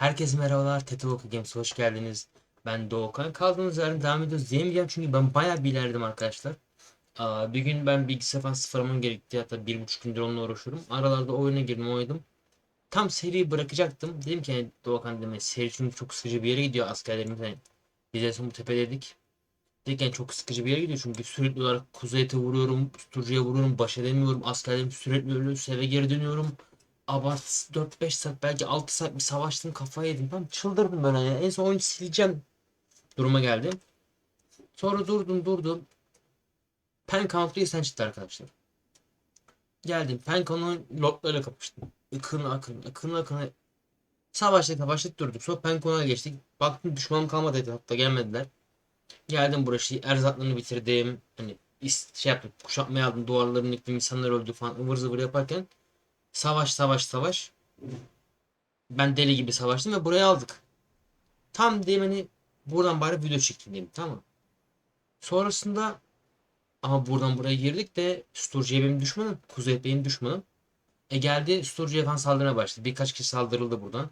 Herkese merhabalar. Tetavoka Games hoş geldiniz. Ben Doğukan. Kaldığımız yerden devam ediyoruz diyemeyeceğim çünkü ben bayağı bir ilerledim arkadaşlar. Aa, bir gün ben bilgisayar falan sıfırlamam gerekti. Hatta bir buçuk gündür onunla uğraşıyorum. Aralarda oyuna girdim oynadım. Tam seriyi bırakacaktım. Dedim ki yani Doğukan deme seri çünkü çok sıkıcı bir yere gidiyor askerlerimiz. Yani biz en son bu tepedeydik. Dedik yani çok sıkıcı bir yere gidiyor çünkü sürekli olarak kuzeyete vuruyorum, Sturcu'ya vuruyorum, baş edemiyorum. Askerlerim sürekli ölüyor, eve geri dönüyorum. Abart 4-5 saat belki 6 saat bir savaştım kafayı yedim. Tam çıldırdım böyle yani. En son oyunu sileceğim duruma geldim. Sonra durdum durdum. Pen Country'ye sen çıktı arkadaşlar. Geldim. Pen Country'ın lotlarıyla kapıştım. Ikın akın, akın akın. Savaştık savaştık durduk. Sonra Pen Country'e geçtik. Baktım düşmanım kalmadı hatta gelmediler. Geldim burası erzaklarını bitirdim. Hani şey yaptım kuşatmaya aldım duvarlarını yıktım insanlar öldü falan ıvır zıvır yaparken Savaş savaş savaş. Ben deli gibi savaştım ve buraya aldık. Tam diye hani buradan bari video çekeyim dedim tamam? Sonrasında ama buradan buraya girdik de Sturcu'ya benim düşmanım. Kuzey benim düşmanım. E geldi Sturcu'ya falan saldırmaya başladı. Birkaç kişi saldırıldı buradan.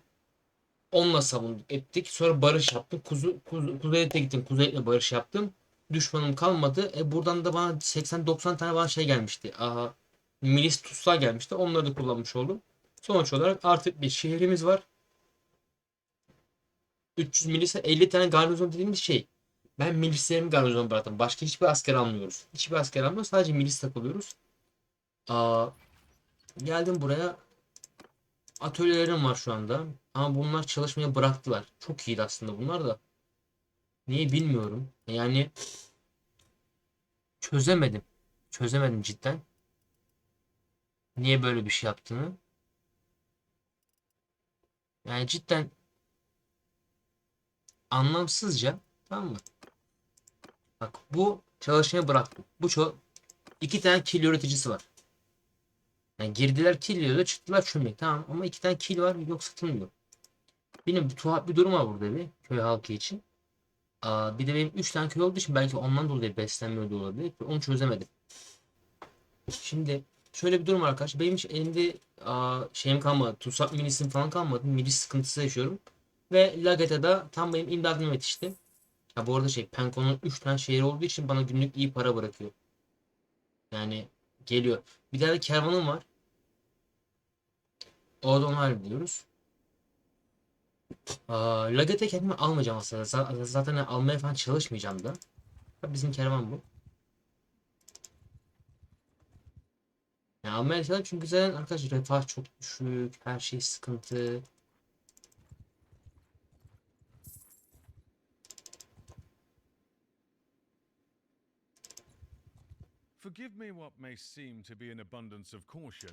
Onunla savunduk ettik. Sonra barış yaptım. Kuzu, kuzu, Kuzey'e gittim. Kuzey'le barış yaptım. Düşmanım kalmadı. E buradan da bana 80-90 tane bana şey gelmişti. Aha milis tutsal gelmişti. Onları da kullanmış oldum. Sonuç olarak artık bir şehrimiz var. 300 milise 50 tane garnizon dediğimiz şey. Ben milislerimi garnizon bıraktım. Başka hiçbir asker almıyoruz. Hiçbir asker almıyoruz. Sadece milis takılıyoruz. Aa, geldim buraya. Atölyelerim var şu anda. Ama bunlar çalışmaya bıraktılar. Çok iyiydi aslında bunlar da. Niye bilmiyorum. Yani çözemedim. Çözemedim cidden. Niye böyle bir şey yaptığını. Yani cidden anlamsızca tamam mı? Bak bu çalışmayı bıraktım. Bu çok iki tane kill üreticisi var. Yani girdiler kill yiyorlar çıktılar çömlek tamam ama iki tane kill var yok satılmıyor. Benim bir tuhaf bir durum var burada bir köy halkı için. Aa, bir de benim 3 tane köy olduğu için belki ondan dolayı beslenmiyor olabilir. Onu çözemedim. Şimdi şöyle bir durum var arkadaşlar. Benim hiç elimde aa, şeyim kalmadı. Tutsak milisim falan kalmadı. Milis sıkıntısı yaşıyorum. Ve Lagata'da tam benim imdadıma yetişti. Ha bu arada şey Penco'nun 3 tane şehir olduğu için bana günlük iyi para bırakıyor. Yani geliyor. Bir tane kervanım var. Orada onu hallediyoruz. Aa, Lagata kendimi almayacağım aslında. Zaten almaya falan çalışmayacağım da. Bizim kervan bu. Yani çalışıyorum çünkü zaten arkadaşlar refah çok düşük. Her şey sıkıntı. Forgive me what may seem to be an abundance of caution.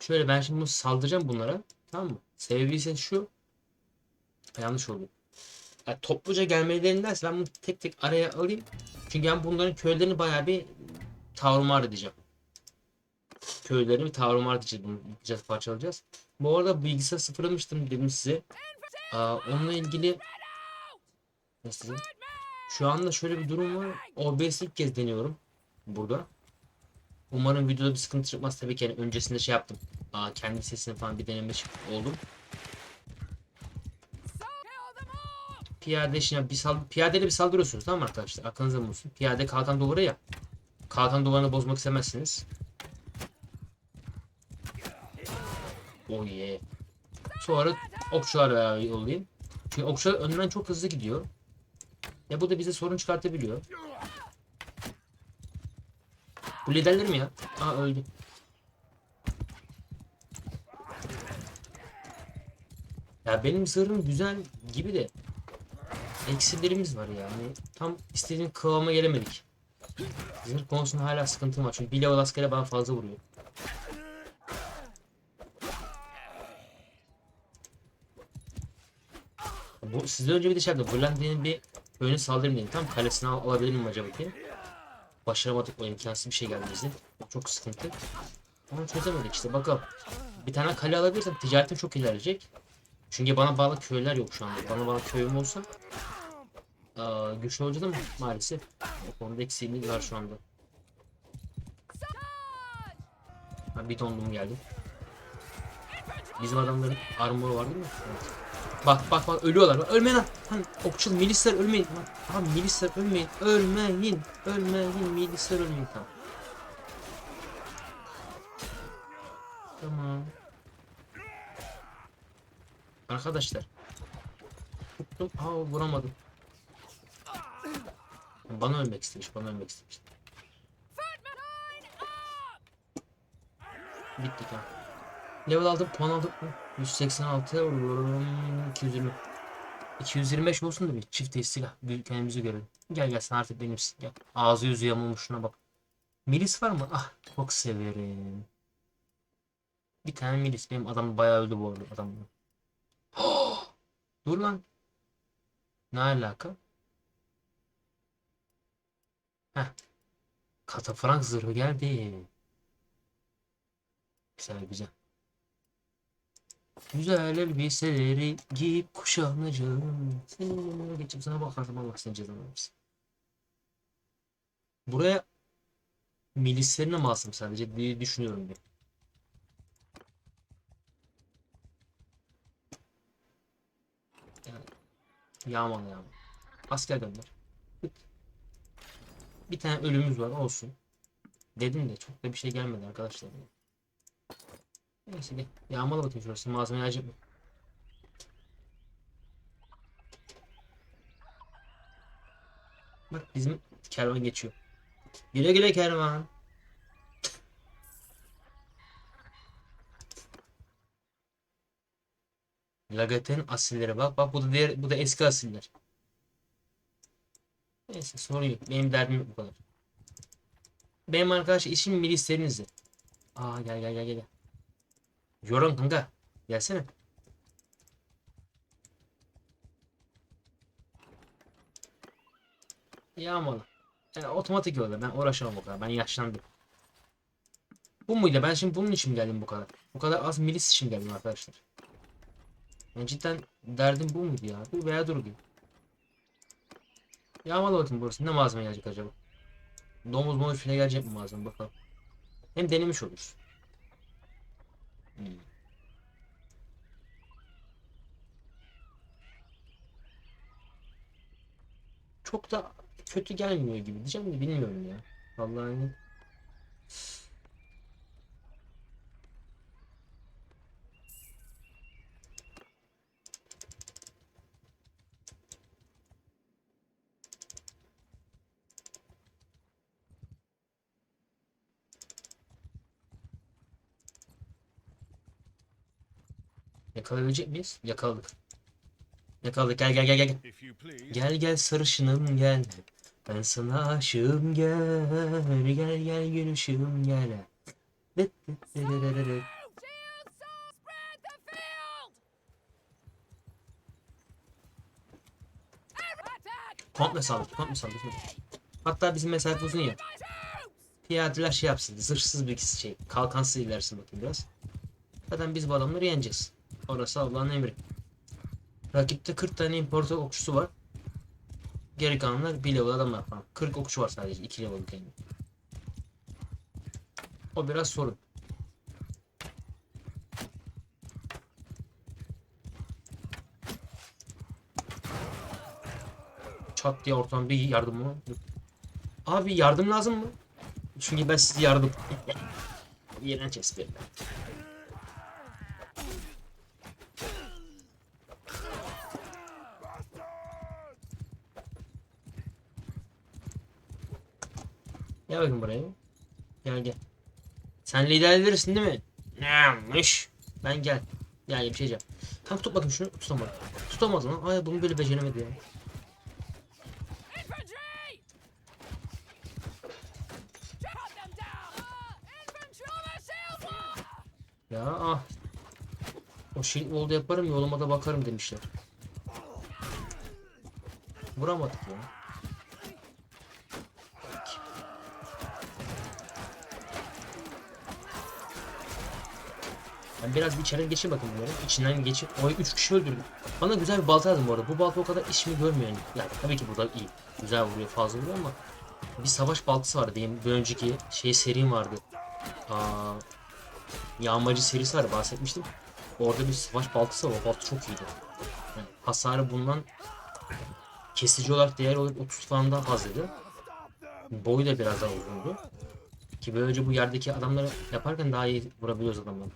Şöyle ben şimdi bunu saldıracağım bunlara. Tamam mı? Sebebi ise şu. Yanlış oldu. Yani topluca gelmelerindense ben bunu tek tek araya alayım. Çünkü ben bunların köylerini bayağı bir tavrımar edeceğim. Köylerini bir tavrımar edeceğiz. Parçalayacağız. Bu arada bilgisayar sıfırlamıştım dedim size. Aa, onunla ilgili nasıl? Şu anda şöyle bir durum var. OBS ilk kez deniyorum burada. Umarım videoda bir sıkıntı çıkmaz. Tabii ki yani öncesinde şey yaptım. Aa, kendi sesini falan bir deneme oldum. Piyade şimdi bir sal piyadeyle bir saldırıyorsunuz tamam arkadaşlar? Aklınızda bulunsun. Piyade kalkan duvarı ya. Kalkan duvarını bozmak istemezsiniz. Oh yeah. Sonra okçularla yollayayım. Çünkü okçular önden çok hızlı gidiyor. Ya bu da bize sorun çıkartabiliyor. Bu liderler mi ya? Aa öldü. Ya benim zırhım güzel gibi de eksilerimiz var yani. Tam istediğim kıvama gelemedik. Zırh konusunda hala sıkıntım var. Çünkü bir level askere bana fazla vuruyor. Bu sizden önce bir de şey yaptım. Vırlandi'nin bir köyüne saldırayım dedim. Tam kalesini al alabilir miyim acaba diye. Başaramadık o imkansız bir şey geldi bize. Çok sıkıntı. Ama çözemedik işte bakalım. Bir tane kale alabilirsem ticaretim çok ilerleyecek. Çünkü bana bağlı köyler yok şu anda. Bana bağlı köyüm olsa aa, güçlü olacağım maalesef. O konuda eksiğimiz var şu anda. Ha, bir dondum geldi. Bizim adamların armoru var değil mi? Evet. Bak bak bak ölüyorlar. Ölmeyin lan. Lan okçul milisler ölmeyin. Lan, Tamam milisler ölmeyin. Ölmeyin. Ölmeyin. Milisler ölmeyin. Tamam. Tamam. Arkadaşlar. Tuttum. Aa vuramadım. Bana ölmek istemiş. Bana ölmek istemiş. Bitti tamam. Level aldım, puan aldım. 186, vuruyorum, 220. 225 olsun da bir çift silah. Kendimizi görelim. Gel gel sen artık benimsin. Gel. Ağzı yüzü yamulmuş şuna bak. Milis var mı? Ah çok severim. Bir tane milis. Benim adam bayağı öldü bu arada adam. Dur lan. Ne alaka? Heh. Katafrank zırhı geldi. Güzel güzel. Güzel elbiseleri giyip kuşanacağım. Senin yanına geçip sana bakarsam Allah seni cezanı versin. Buraya milislerine mi alsam sadece diye düşünüyorum bir. Yani, yağmalı yağmalı. Asker gönder. Bir tane ölümümüz var olsun. Dedim de çok da bir şey gelmedi arkadaşlar. Neyse gel. Yağmala bakayım şurası. Malzeme acaba mı? Bak bizim kervan geçiyor. Güle güle kervan. Lagaten asilleri bak bak bu da diğer bu da eski asiller. Neyse sorun yok. Benim derdim bu kadar. Benim arkadaş işim milislerinizdi. Aa gel gel gel gel. Yoran kanka. Gelsene. Yağmalı. Yani otomatik yolda. Ben uğraşamam o kadar. Ben yaşlandım. Bu muydu? Ben şimdi bunun için geldim bu kadar. Bu kadar az milis için geldim arkadaşlar. Yani cidden derdim bu muydu ya? Bu veya dur gibi. Yağmalı bakayım burası. Ne malzeme gelecek acaba? Domuz momuz filan gelecek mi malzeme bakalım. Hem denemiş oluruz. Çok da kötü gelmiyor gibi diyeceğim de bilmiyorum ya. Vallahi hani yakalayabilecek miyiz? Yakaladık. Yakaladık. Gel gel gel gel. Gel gel sarışınım gel. Ben sana aşığım gel. Gel gel gülüşüm gel. Komple saldır. Komple saldır. Hatta bizim mesafe uzun ya. Piyadeler şey yapsın. Zırhsız bir şey. Kalkansız ilersin bakayım biraz. Zaten biz bu adamları yeneceğiz. Orası Allah'ın emri. Rakipte 40 tane imparator okçusu var. Geri kalanlar 1 level adamlar falan. 40 okçu var sadece 2 level yani. O biraz sorun. Çat diye ortadan bir yardım mı? Abi yardım lazım mı? Çünkü ben size yardım. İğrenç espri. Gel bakayım buraya. Gel gel. Sen lider verirsin değil mi? Neymiş? Ben gel. Gel bir şey diyeceğim. Tam tut bakayım şunu. Tutamadım. Tutamadım lan. Ay bunu böyle beceremedi ya. Ya ah. O shield wall'da yaparım yoluma da bakarım demişler. Vuramadık ya. Ben biraz bir içeri geçeyim bakayım böyle. İçinden geçip o 3 kişi öldürdüm. Bana güzel bir balta lazım bu arada. Bu balta o kadar işimi görmüyor yani. Yani tabii ki bu da iyi. Güzel vuruyor fazla vuruyor ama bir savaş baltası vardı. Benim bir önceki şey serim vardı. Aa, Yağmacı serisi var bahsetmiştim. Orada bir savaş baltası var. O balta çok iyiydi. Yani hasarı bundan kesici olarak değer olarak 30 falan daha fazlaydı. Boyu da biraz daha uzundu. Ki böylece bu yerdeki adamları yaparken daha iyi vurabiliyoruz adamları.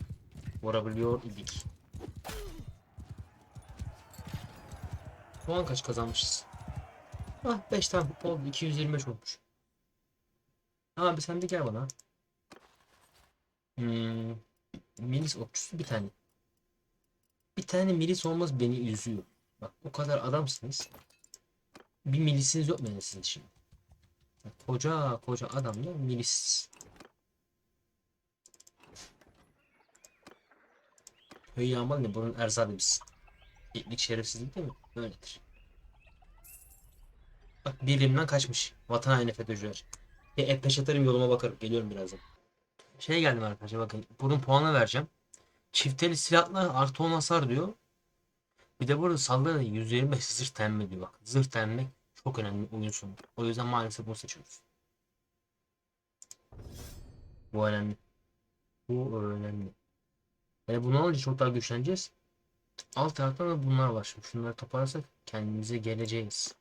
Vurabiliyor idik. Puan kaç kazanmışız? Ah 5 tane oldu. 225 olmuş. Abi sen bir gel bana. Hmm, milis okçusu bir tane. Bir tane milis olmaz beni üzüyor. Bak o kadar adamsınız. Bir milisiniz yok yani sizin için? Koca koca adamla milis. Köy yağmalı ne? Bunun erzadı biz. İlk şerefsizlik değil mi? Böyledir. Bak birimden kaçmış. Vatan haini FETÖ'cüler. Bir et peş atarım yoluma bakarım. Geliyorum birazdan. Şey geldim arkadaşlar bakın. Bunun puanı vereceğim. Çifteli silahla artı 10 hasar diyor. Bir de burada saldırı 125 zırh tenme diyor bak. Zırh tenmek çok önemli oyun sonu. O yüzden maalesef bunu seçiyoruz. Bu önemli. Bu önemli. Yani bunu alınca çok daha güçleneceğiz. Alt taraftan da bunlar var. Şimdi şunları toparlarsak kendimize geleceğiz.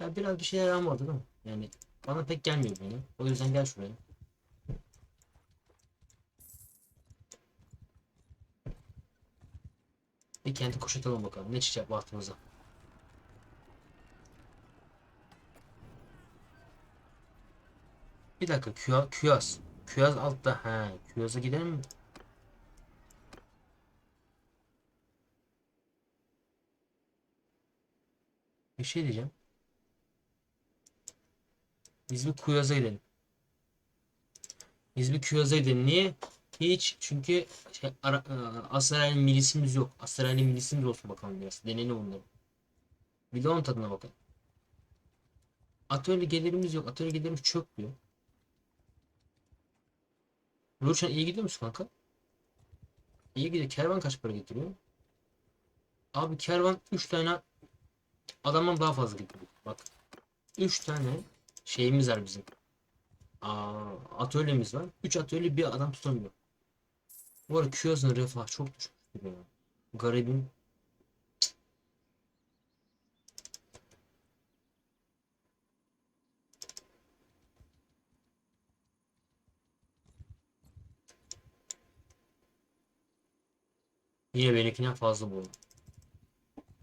Ya biraz bir şeyler almadı değil mi? Yani bana pek gelmiyor yine. O yüzden gel şuraya. Bir kenti koşatalım bakalım. Ne çıkacak bahtımıza. Bir dakika Küya, Küyaz. Küyaz altta. Ha, Küyaz'a gidelim mi? Bir şey diyeceğim. Biz bir Kuyaz'a gidelim. Biz bir Kuyaz'a gidelim. Niye? Hiç. Çünkü şey, ara, e, milisimiz yok. Asrar'ın milisimiz olsun bakalım biraz. Deneyelim onları. Bir de onun tadına bakalım. Atölye gelirimiz yok. Atölye gelirimiz çöp diyor. Ruşen iyi gidiyor musun kanka? İyi gidiyor. Kervan kaç para getiriyor? Abi kervan 3 tane adamdan daha fazla getiriyor. Bak. 3 tane şeyimiz var bizim. Aa, atölyemiz var. 3 atölye bir adam tutamıyor. Bu arada Kiyos'un refah çok düşmüştür ya. Garibim. Yine benimkinden fazla bu.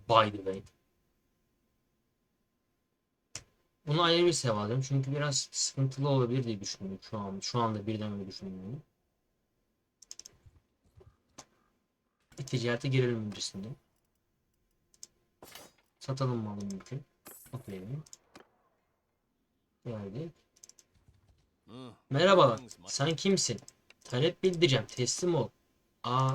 By the way. Bunu ayrı bir sev alacağım çünkü biraz sıkıntılı olabilir diye düşünüyorum şu an. Şu anda birden öyle düşünüyorum. Bir ticarete girelim öncesinde. Satalım malı mümkün. Okuyalım. Geldi. Merhabalar. Sen kimsin? Talep bildireceğim. Teslim ol. Aa.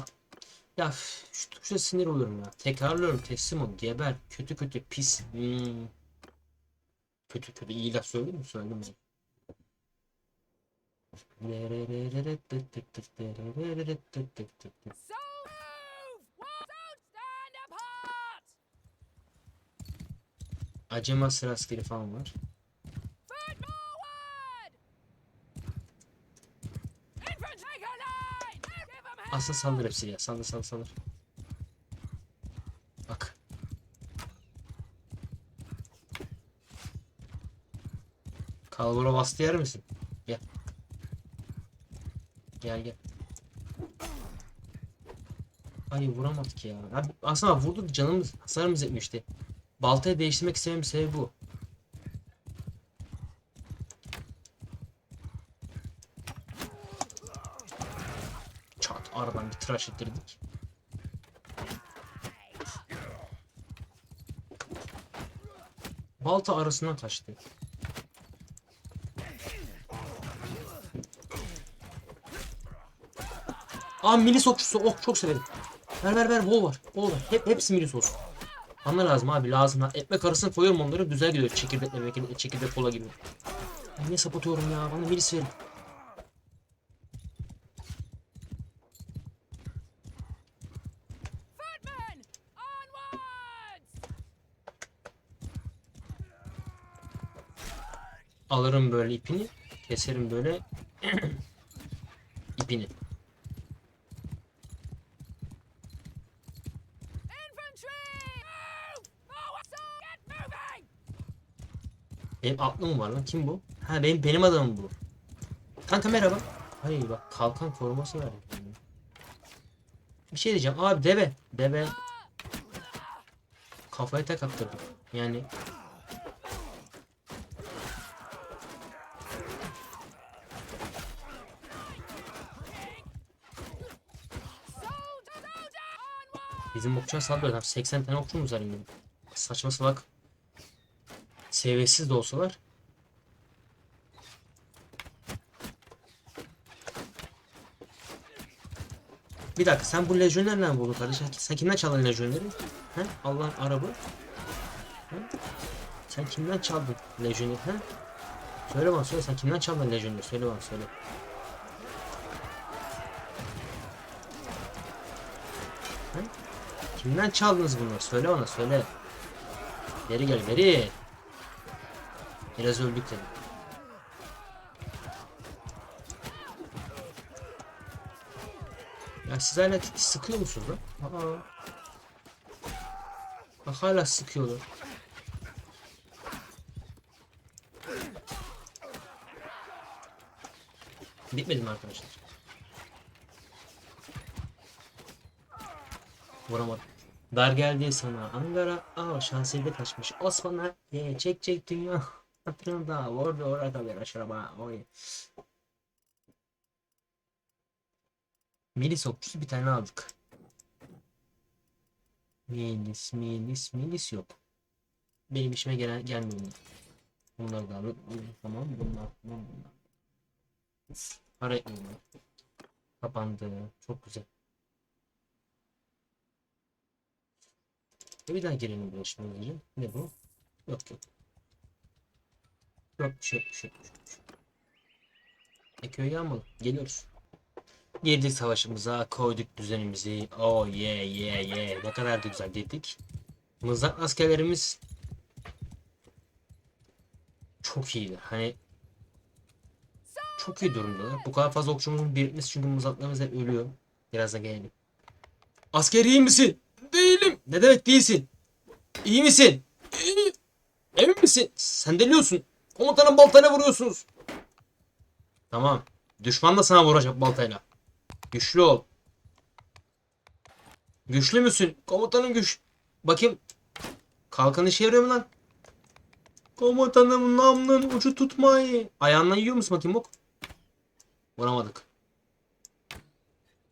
Ya şu tuşa sinir oluyorum ya. Tekrarlıyorum teslim ol. Geber. Kötü kötü pis. Hmm. Kötü kötü iyi laf söyledim mi? Apart! Acema sıra askeri falan var. Aslında saldır hepsi ya. Saldır saldır saldır. Bak. Kalbura bastı yer misin? Gel. Gel gel. Ay vuramadık ya. Abi, aslında vurdu canımız hasarımız etmişti. Baltayı değiştirmek istememin sebebi bu. Çat aradan bir tıraş ettirdik. Balta arasından kaçtı. Aa milis okçusu ok çok severim. Ver ver ver bol var. Bol var. Hep, hepsi milis olsun. Bana lazım abi lazım. Ha, Ekmek arasına koyuyorum onları güzel gidiyor. Çekirdekle çekirdek kola gibi. Ben ne sapatıyorum ya bana milis verin. Alırım böyle ipini. Keserim böyle ipini. Benim aklım var lan? Kim bu? Ha benim benim adamım bu. Kanka merhaba. Hayır bak kalkan koruması var. Bir şey diyeceğim. Abi deve. Deve. Kafayı tek attırdık. Yani bizim okçuya saldırıyor. adam. 80 tane okçumuz var yine. Saçma salak. Seviyesiz de olsalar. Bir dakika sen bu lejyoner nereden buldun kardeşim? Sen kimden çaldın lejyoneri? He? Allah'ın arabı. He? Sen kimden çaldın lejyoneri? He? Söyle bana söyle sen kimden çaldın lejyoneri? Söyle bana söyle. Kimden çaldınız bunları? Söyle bana söyle. Beri gel beri. Biraz öldük dedim. Ya siz hala sıkıyor musunuz lan? Aa. Bak hala sıkıyorlar. Bitmedi mi arkadaşlar? Vuramadım. Dar geldi sana Ankara Aa şansıyla kaçmış. Osman'a ye çek çek dünya. Hatırında orada orada bir aşaraba oy. Milis okçusu bir tane aldık. Milis milis milis yok. Benim işime gelen gelmiyor. Bunlar da alıp tamam bunlar bunlar. Bunlar Para etmiyorlar Kapandı. Çok güzel bir daha buraya şimdi hızlıca. Ne bu? Yok yok. Yok, bir şey yok. E köy yağmalı. Geliyoruz. Girdik savaşımıza koyduk düzenimizi. Oh yeah yeah yeah. Ne kadar da güzel dedik. Mızrak askerlerimiz çok iyiler. Hani çok iyi durumdalar. Bu kadar fazla okçumuzun birikmesi çünkü mızraklarımız hep ölüyor. Birazdan gelelim. Asker iyi misin? Ne demek değilsin? İyi misin? Emin misin? Sen deliyorsun. Komutanın baltayla vuruyorsunuz. Tamam. Düşman da sana vuracak baltayla. Güçlü ol. Güçlü müsün? Komutanın güç. Bakayım. Kalkan işe mu lan? Komutanım namlın ucu tutmayı. Ayağından yiyor musun bakayım bok? Vuramadık.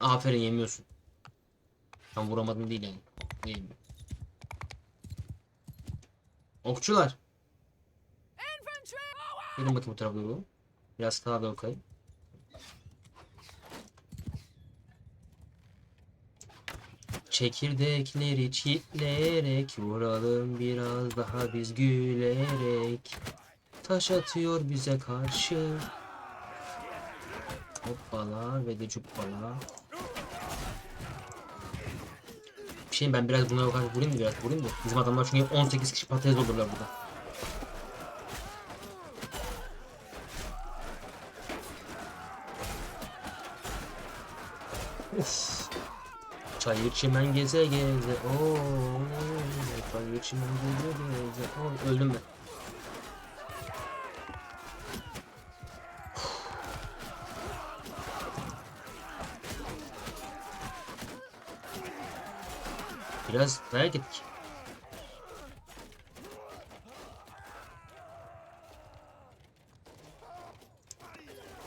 Aferin yemiyorsun. Tam vuramadım değil yani. Değil. Okçular. Gelin bakayım bu tarafa doğru. Biraz sağa doğru kayın. Çekirdekleri çitleyerek vuralım biraz daha biz gülerek. Taş atıyor bize karşı. Hoppala ve de cuppala. Bir ben biraz buna bakar vurayım mı biraz vurayım mı? Bizim adamlar çünkü 18 kişi patates olurlar burada. Uf. Çayır çimen geze geze ooo Çayır çimen geze geze ooo Öldüm ben Biraz dayak ettik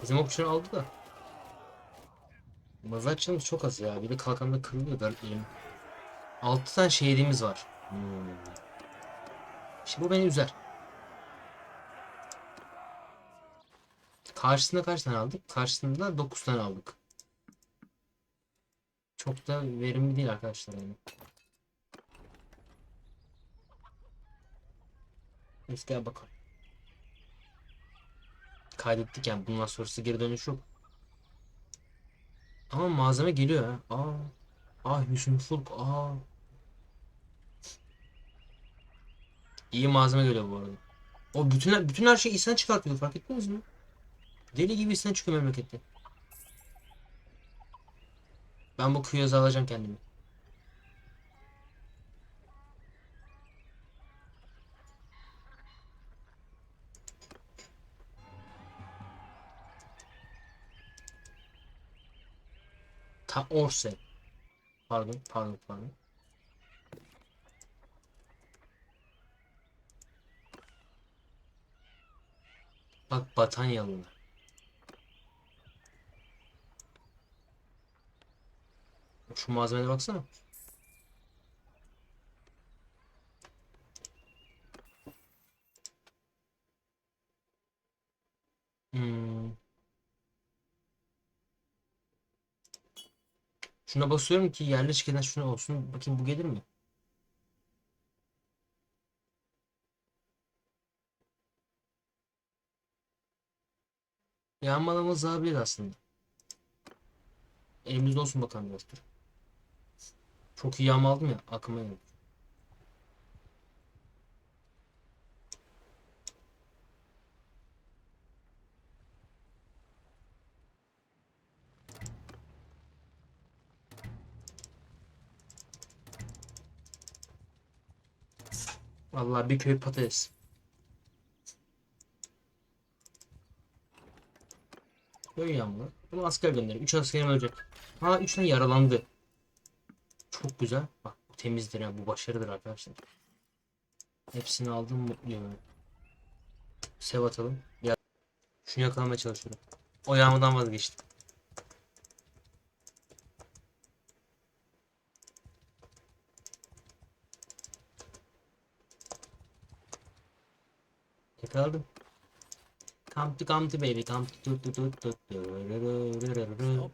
Bizim okçuları aldı da Mızrakçımız çok az ya. Bir de kalkanda kırılıyor gariplerim. 6 tane şehidimiz var. Hmm. Şimdi bu beni üzer. Karşısında kaç tane aldık? Karşısında 9 tane aldık. Çok da verimli değil arkadaşlar yani. Neyse bakalım. Kaydettik yani bundan sonrası geri dönüş yok. Ama malzeme geliyor ha. Aa. Aa Hüsnü Fulk. Aa. İyi malzeme geliyor bu arada. O bütün bütün her şey isten çıkartıyor fark ettiniz mi? Deli gibi isten çıkıyor memlekette. Ben bu kıyıza alacağım kendimi. Ha Orse. Pardon, pardon, pardon. Bak Batanyalılar. Şu malzemelere baksana. Hmm. Şuna basıyorum ki çıkan şuna olsun. Bakayım bu gelir mi? Yağmalamız olabilir aslında. Elimizde olsun bakalım dur. Çok iyi yağmaladım ya aklıma geldi. Vallahi bir köy patates. Köy yağmuru. Bunu asker gönderin. 3 askerim ölecek. Ha 3 tane yaralandı. Çok güzel. Bak bu temizdir ha. Bu başarıdır arkadaşlar. Hepsini aldım mutluyum. Sev atalım. Ya şunu yakalamaya çalışıyorum. O yağmadan vazgeçtim. Yakaladım. Come to come to baby come to to to to to.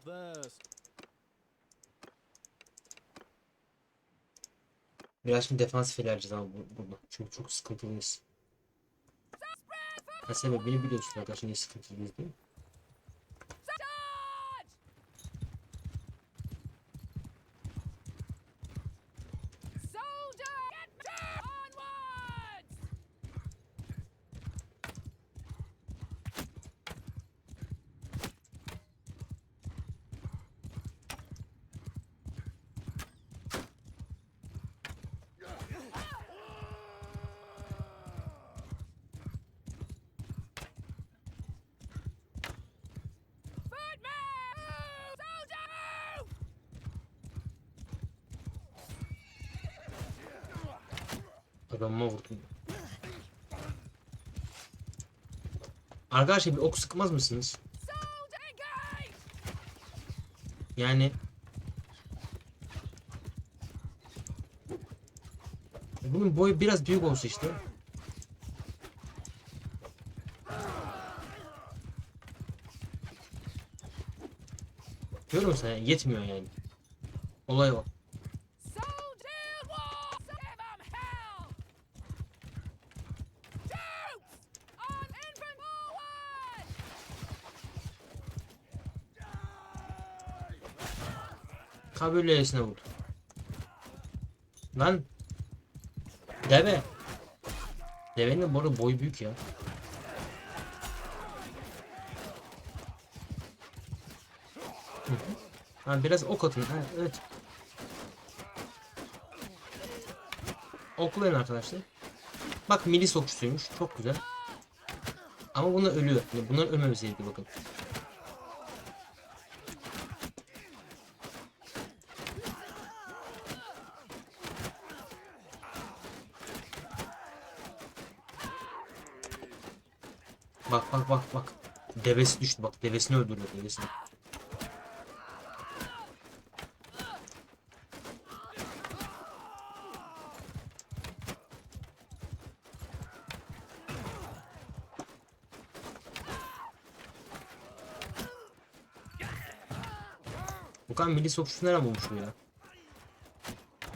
Biraz şimdi defansif ilerleyeceğiz ama bu- burada. Çünkü çok sıkıntılıyız. Ha sebebini biliyorsun arkadaşlar niye sıkıntılıyız değil mi? Adamıma vurdum. Arkadaşlar bir ok sıkmaz mısınız? Yani bunun boyu biraz büyük olsa işte. Görüyor musun? Yetmiyor yani. Olay o. Kabile'sine vurdu. Lan. Deve. Devenin bu arada boyu büyük ya. Ha, biraz ok atın. Ha, evet. Oklayın arkadaşlar. Bak milis okçusuymuş. Çok güzel. Ama bunlar ölüyor. Yani bunların ölmemesi gerekiyor bakın. Bak bak bak bak. Devesi düştü bak. Devesini öldürüyor devesini. Bu kan milli sokuşu nereden bulmuş bu ya?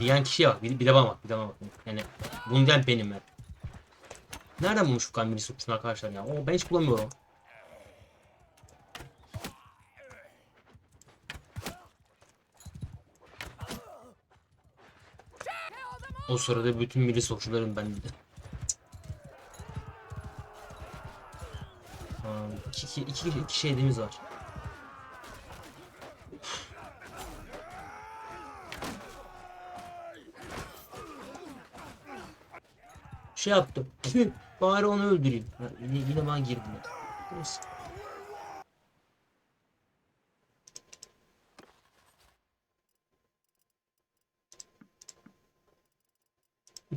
Diyen kişiye bak. Bir, bir de bana bak. Bir de bana bak. Yani bunu diyen benim ben. Nereden bulmuş bu kan milli sokuşunu arkadaşlar ya? O ben hiç bulamıyorum. O sırada bütün milli sokuşların bende. Aa, iki, iki, iki, iki şeyimiz var. Şey yaptım. Bari onu öldüreyim. Yine, yine bana girdi. Neyse.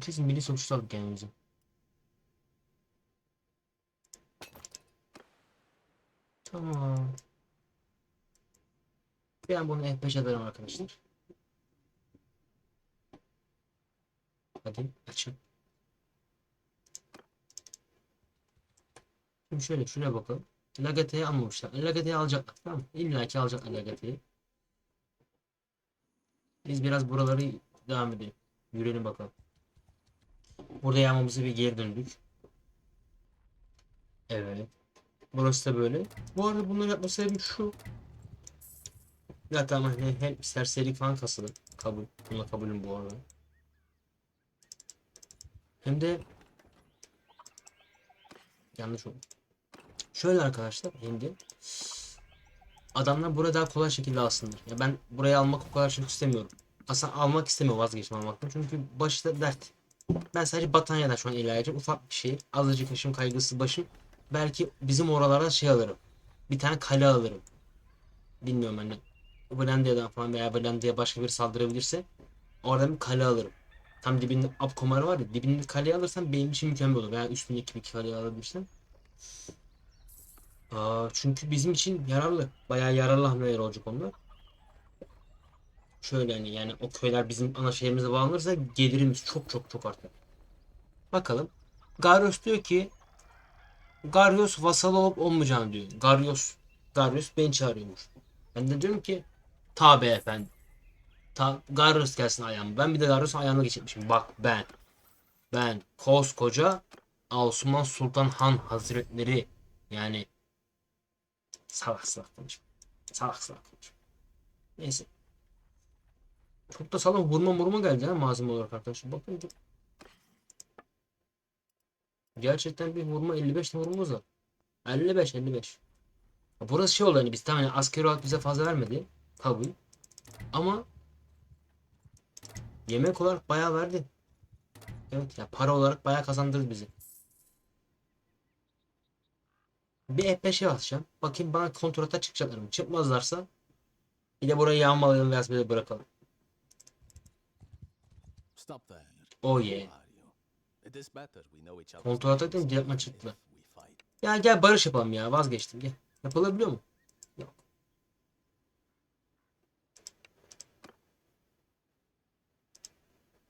Müthiş milli sonuçta aldık kendimizi. Tamam. Ben bunu F5 ederim arkadaşlar. Hadi açın. Şimdi şöyle şuraya bakalım. Lagate'yi almamışlar. Lagate'yi alacaklar. Tamam. İlla ki alacaklar Lagate'yi. Biz biraz buraları devam edelim. Yürüyelim bakalım. Burada yağmamızı bir geri döndük. Evet. Burası da böyle. Bu arada bunları yapma sebebim şu. Ya tamam hem, hem serserilik falan kasılı. Kabul. Buna kabulüm bu arada. Hem de yanlış oldu. Şöyle arkadaşlar de adamlar buraya daha kolay şekilde alsınlar. Ya ben burayı almak o kadar çok istemiyorum. Aslında almak istemiyorum vazgeçtim almaktan. Çünkü başta dert. Ben sadece Batanya'dan şu an ilerleyeceğim. Ufak bir şey. Azıcık yaşım kaygısı başım. Belki bizim oralardan şey alırım. Bir tane kale alırım. Bilmiyorum hani. Vlandia'dan falan veya Vlandia'ya başka bir saldırabilirse oradan bir kale alırım. Tam dibinde Apkomar var ya dibinde kaleyi alırsam benim için mükemmel olur. Veya üstündeki bir kaleyi alabilirsem. Aa, çünkü bizim için yararlı. Bayağı yararlı hamleler olacak onlar. Şöyle hani yani o köyler bizim ana şehrimize bağlanırsa gelirimiz çok çok çok artar. Bakalım. Garios diyor ki Garios vasal olup olmayacağını diyor. Garios Garios beni çağırıyormuş. Ben de diyorum ki tabi efendim. Ta Garios gelsin ayağıma. Ben bir de Garios'un ayağına geçirmişim. Bak ben. Ben koskoca Osman Sultan Han Hazretleri yani salak salak konuşma. Salak salak konuşma. Neyse. Çok da sağlam vurma vurma geldi ha malzeme olarak arkadaşlar. Bakın. Gerçekten bir vurma 55 tane vurmamız var. 55 55. Ya Burası şey oldu hani biz tamam yani askeri olarak bize fazla vermedi. Kabul. Ama yemek olarak bayağı verdi. Evet ya para olarak bayağı kazandırdı bizi. Bir F5'e basacağım. Bakayım bana kontrata çıkacaklar mı? Çıkmazlarsa bir de burayı yağmalayalım böyle bırakalım. Stop there. Oh yeah. It is better we know each direkt even çıktılar. if we fight. Ya gel barış yapalım ya vazgeçtim gel. Yapılabiliyor mu? Yok.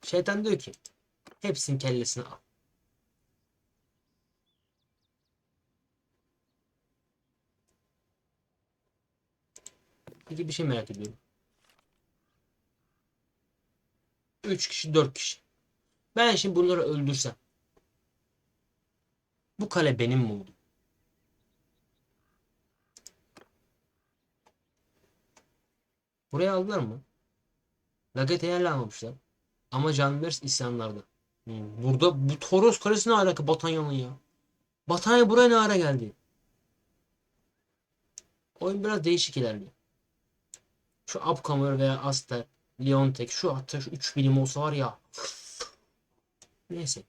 Şeytan diyor ki hepsinin kellesini al. Peki bir şey merak ediyorum. 3 kişi 4 kişi. Ben şimdi bunları öldürsem. Bu kale benim mi oldu? Buraya aldılar mı? Lagate'yi almamışlar. Ama Canvers isyanlarda. Burada bu Toros Kalesi ne alaka Batanya'nın ya? Batanya buraya ne ara geldi? Oyun biraz değişik ilerliyor. Şu Upcomer veya Aster, Leontek şu hatta şu 3 bilim olsa var ya. Neyse.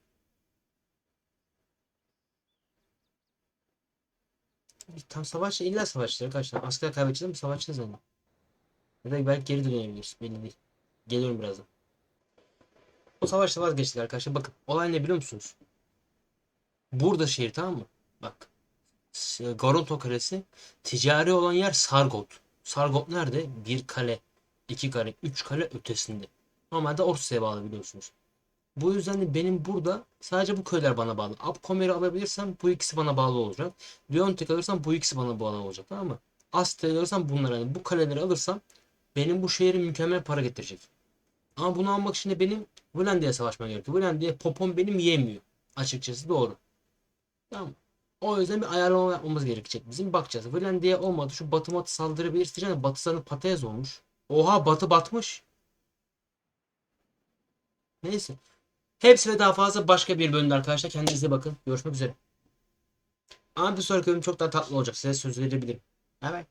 Tam savaş illa savaşlar arkadaşlar. Asker kaybedeceğiz mi savaşacağız yani. Ya da belki geri dönebiliriz. Belli değil. Geliyorum birazdan. O savaşta vazgeçtik arkadaşlar. Bakın olay ne biliyor musunuz? Burada şehir tamam mı? Bak. Garonto Kalesi. Ticari olan yer Sargot. Sargot nerede? Bir kale. İki kale. Üç kale ötesinde. Normalde Orsa'ya bağlı biliyorsunuz. Bu yüzden de benim burada sadece bu köyler bana bağlı. Upcomer'i alabilirsem bu ikisi bana bağlı olacak. Leontek alırsam bu ikisi bana bağlı olacak tamam mı? Aster'i alırsam bunlar yani bu kaleleri alırsam benim bu şehre mükemmel para getirecek. Ama bunu almak için de benim Vlandia'ya savaşmam gerekiyor. Vlandia popom benim yemiyor. Açıkçası doğru. Tamam? O yüzden bir ayarlama yapmamız gerekecek. Bizim bakacağız. Vlandia olmadı. Şu batı matı saldırabilir. Batı sanırım patates olmuş. Oha batı batmış. Neyse. Hepsi ve daha fazla başka bir bölümde arkadaşlar. Kendinize bakın. Görüşmek üzere. Ama bir sonraki bölüm çok daha tatlı olacak. Size söz verebilirim. Bay.